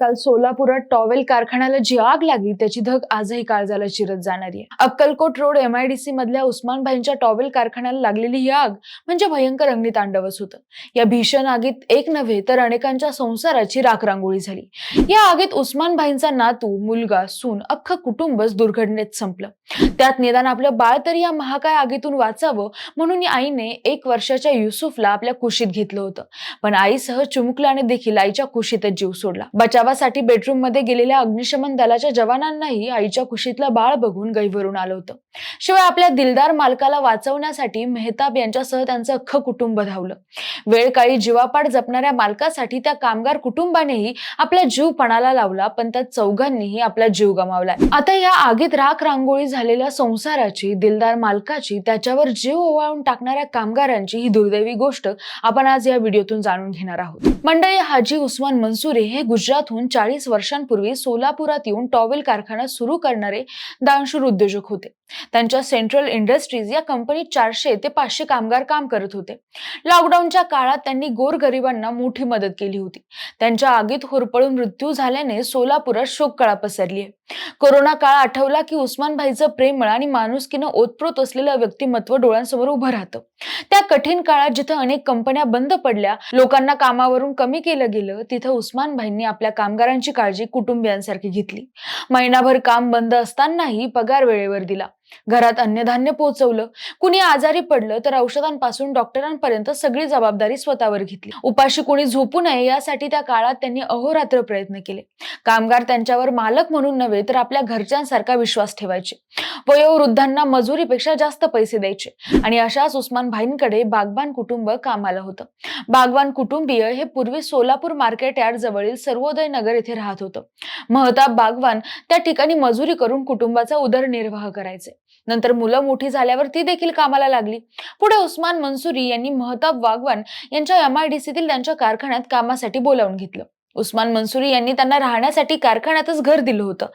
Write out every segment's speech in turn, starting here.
काल सोलापुरात टॉवेल कारखान्याला जी आग लागली त्याची धग आजही काळजाला चिरत जाणारी आहे. अक्कलकोट रोड एमआयडीसी मधल्या उस्मानभाईंच्या टॉवेल कारखान्याला लागलेली ही आग म्हणजे भयंकर अग्नितांडवच होतं. या भीषण आगीत एक नव्हे तर अनेकांच्या संसाराची राखरांगोळी झाली. या आगीत उस्मानभाईंचा नातू मुलगा सून अख्खं कुटुंबच दुर्घटनेत संपलं. त्यात निदान आपलं बाळ तरी या महाकाय आगीतून वाचावं म्हणून या आईने एक वर्षाच्या युसुफला आपल्या कुशीत घेतलं होतं. पण आईसह चुमुकल्याने देखील आईच्या कुशीतच जीव सोडला. बचाव बचावासाठी बेडरूममध्ये गेलेल्या अग्निशमन दलाच्या जवानांनाही आईच्या खुशीतलं बाळ बघून गैवरून आलं होतं. शिवाय आपल्या दिलदार मालकाला वाचवण्यासाठी मेहताब यांच्यासह त्यांचं अख्खं कुटुंब धावलं. वेळ काळी जीवापाड जपणाऱ्या मालकासाठी त्या कामगार कुटुंबानेही आपला जीव पणाला लावला पण त्या चौघांनीही आपला जीव गमावलाय. आता या आगीत राख रांगोळी झालेल्या संसाराची दिलदार मालकाची त्याच्यावर जीव ओवाळून टाकणाऱ्या कामगारांची ही दुर्दैवी गोष्ट आपण आज या व्हिडिओतून जाणून घेणार आहोत. मंडळी हाजी उस्मान मनसुरे हे गुजरात गुजरातहून चाळीस वर्षांपूर्वी सोलापुरात येऊन टॉवेल कारखाना सुरू करणारे दानशूर उद्योजक होते. त्यांच्या सेंट्रल इंडस्ट्रीज या कंपनीत चारशे ते पाचशे कामगार काम करत होते. लॉकडाऊनच्या काळात त्यांनी गोरगरिबांना मोठी मदत केली होती. त्यांच्या आगीत होरपळून मृत्यू झाल्याने सोलापुरात शोककळा पसरली आहे. कोरोना काळ आठवला की उस्मानभाईचं प्रेमळ आणि माणुसकीनं ओतप्रोत असलेलं व्यक्तिमत्व डोळ्यांसमोर उभं राहतं. त्या कठीण काळात जिथं अनेक कंपन्या बंद पडल्या लोकांना कामावरून कमी केलं गेलं तिथं उस्मानभाईंनी आपल्या कामगारांची काळजी कुटुंबियांसारखी घेतली. महिनाभर काम बंद असतानाही पगार वेळेवर दिला. घरात अन्नधान्य पोहोचवलं कुणी आजारी पडलं तर औषधांपासून डॉक्टरांपर्यंत सगळी जबाबदारी स्वतःवर घेतली. उपाशी कुणी झोपू नये यासाठी त्या काळात त्यांनी अहोरात्र प्रयत्न केले. कामगार त्यांच्यावर मालक म्हणून नव्हे तर आपल्या घरच्यांसारखा विश्वास ठेवायचे. वयोवृद्धांना मजुरीपेक्षा जास्त पैसे द्यायचे. आणि अशाच उस्मान भाईंकडे बागबान कुटुंब कामाला होतं. बागवान कुटुंबीय हे पूर्वी सोलापूर मार्केट यार्ड जवळील सर्वोदय नगर येथे राहत होतं. महताब बागवान त्या ठिकाणी मजुरी करून कुटुंबाचा उदरनिर्वाह करायचे. नंतर मुलं मोठी झाल्यावर ती देखील कामाला लागली. पुढे उस्मान मनसुरी यांनी महताब वागवान यांच्या एमआयडीसीतील त्यांच्या कारखान्यात कामासाठी बोलावून घेतलं. उस्मान मनसुरी यांनी त्यांना राहण्यासाठी कारखान्यातच घर दिलं होतं.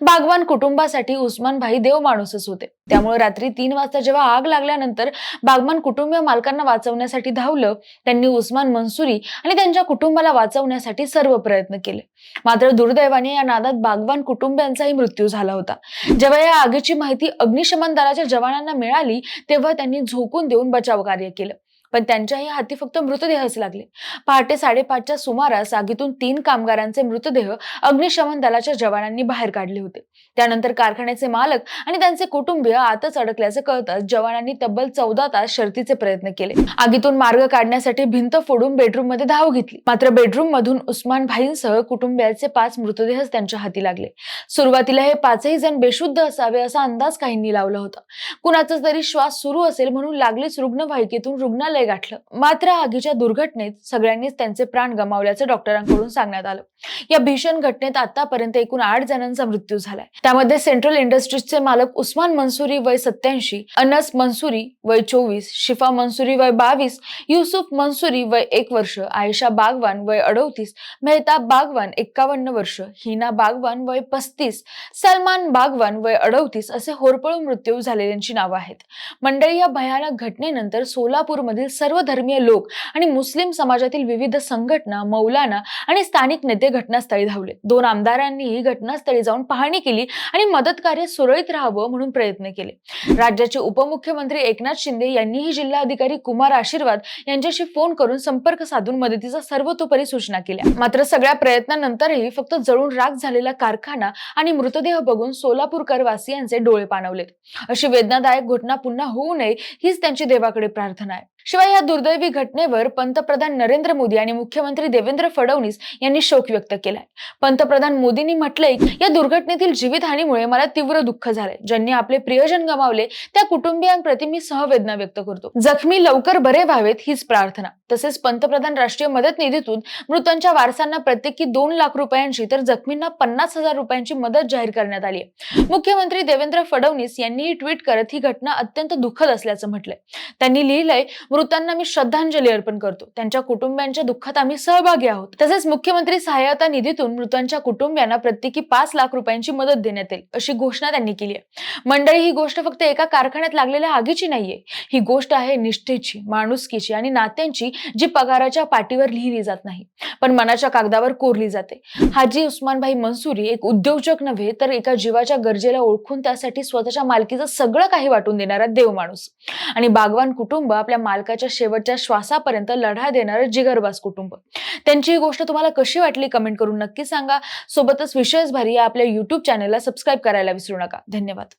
बागवान कुटुंबासाठी उस्मान भाई देव माणूसच होते. त्यामुळे रात्री तीन वाजता जेव्हा आग लागल्यानंतर बागवान कुटुंबीय मालकांना वाचवण्यासाठी धावलं त्यांनी उस्मान मनसुरी आणि त्यांच्या कुटुंबाला वाचवण्यासाठी सर्व प्रयत्न केले. मात्र दुर्दैवाने या नादात बागवान कुटुंबियांचाही मृत्यू झाला होता. जेव्हा या आगीची माहिती अग्निशमन दलाच्या जवानांना मिळाली तेव्हा त्यांनी झोकून देऊन बचाव कार्य केलं. पण त्यांच्याही हाती फक्त मृतदेहच लागले. पहाटे साडेपाचच्या सुमारास आगीतून तीन कामगारांचे मृतदेह अग्निशमन दलाच्या जवानांनी बाहेर काढले होते. त्यानंतर कारखान्याचे मालक आणि त्यांचे कुटुंबीय आतच अडकल्याचे कळताच जवानांनी तब्बल चौदा तास शर्तीचे प्रयत्न केले. आगीतून मार्ग काढण्यासाठी भिंत फोडून बेडरूममध्ये धाव घेतली. मात्र बेडरूम मधून उस्मान भाईंसह कुटुंबियाचे पाच मृतदेह त्यांच्या हाती लागले. सुरुवातीला हे पाचही जण बेशुद्ध असावे असा अंदाज काहींनी लावला होता. कुणाचा तरी श्वास सुरू असेल म्हणून लागलीच रुग्णवाहिकेतून रुग्णालय गाठलं. मात्र आगीच्या दुर्घटनेत सगळ्यांनीच त्यांचे प्राण गमावल्याचं डॉक्टरांकडून सांगण्यात आलं. या भीषण घटनेत आतापर्यंत एकूण आठ जणांचा मृत्यू झालाय. त्यामध्ये सेंट्रल इंडस्ट्रीजचे मालक उस्मान मंसुरी वय सत्याऐंशी अनस मंसुरी वय चोवीस शिफा मंसुरी वय बावीस युसुफ मंसुरी वय एक वर्ष आयशा बागवान वय अडोतीस मेहताब बागवान एक्कावन्न वर्ष हिना बागवान वय पस्तीस सलमान बागवान वय अडोतीस असे होरपळून मृत्यू झालेल्यांची नावं आहेत. मंडळी या भयानक घटनेनंतर सोलापूरमधील सर्व धर्मीय लोक आणि मुस्लिम समाजातील विविध संघटना मौलाना आणि स्थानिक नेते घटनास्थळी धावले. दोन आमदारांनीही घटनास्थळी जाऊन पाहणी केली आणि मदत कार्य सुरळीत राहावं म्हणून प्रयत्न केले. राज्याचे उपमुख्यमंत्री एकनाथ शिंदे यांनीही जिल्हाधिकारी कुमार आशीर्वाद यांच्याशी फोन करून संपर्क साधून मदतीचा सर्वतोपरी सूचना केल्या. मात्र सगळ्या प्रयत्नानंतरही फक्त जळून राख झालेला कारखाना आणि मृतदेह बघून सोलापूरकर वासियांचे डोळे पाणवलेत. अशी वेदनादायक घटना पुन्हा होऊ नये हीच त्यांची देवाकडे प्रार्थना आहे. शिवाय या दुर्दैवी घटनेवर पंतप्रधान नरेंद्र मोदी आणि मुख्यमंत्री देवेंद्र फडणवीस यांनी शोक व्यक्त केलाय. पंतप्रधान मोदींनी म्हटलंय या दुर्घटनेतील जीवितहानीमुळे मला तीव्र दुःख झालंय. ज्यांनी आपले प्रियजन गमावले त्या कुटुंबियांप्रती मी सहवेदना व्यक्त करतो. जखमी लवकर बरे व्हावेत हीच प्रार्थना. तसेच पंतप्रधान राष्ट्रीय मदत निधीतून मृतांच्या वारसांना प्रत्येकी दोन लाख रुपयांची तर जखमींना पन्नास हजार रुपयांची मदत जाहीर करण्यात आली आहे. मुख्यमंत्री देवेंद्र फडणवीस यांनीही ट्विट करत ही घटना अत्यंत दुःखद असल्याचं म्हटलंय. त्यांनी लिहिलंय मृतांना मी श्रद्धांजली अर्पण करतो. त्यांच्या कुटुंबियांच्या दुःखात आम्ही सहभागी आहोत. तसेच मुख्यमंत्री सहायता निधीतून मृतांच्या कुटुंबियांना प्रत्येकी पाच लाख रुपयांची मदत देण्यात येईल अशी घोषणा त्यांनी केली आहे. मंडळी ही गोष्ट फक्त एका कारखान्यात लागलेल्या आगीची नाहीये. ही गोष्ट आहे निष्ठेची माणुसकीची आणि नात्यांची जी पगाराच्या पाठीवर लिहिली जात नाही पण मनाच्या कागदावर कोरली जाते. हाजी उस्मानभाई मंसुरी एक उद्योजक नव्हे तर एका जीवाच्या गरजेला ओळखून त्यासाठी स्वतःच्या मालकीचं सगळं काही वाटून देणारा देव माणूस. आणि बागवान कुटुंब आपल्या मालकाच्या शेवटच्या श्वासापर्यंत लढा देणारं जिगरबाज कुटुंब. त्यांची ही गोष्ट तुम्हाला कशी वाटली कमेंट करून नक्की सांगा. सोबतच विशेष भारी या आपल्या युट्यूब चॅनलला सबस्क्राईब करायला विसरू नका. धन्यवाद.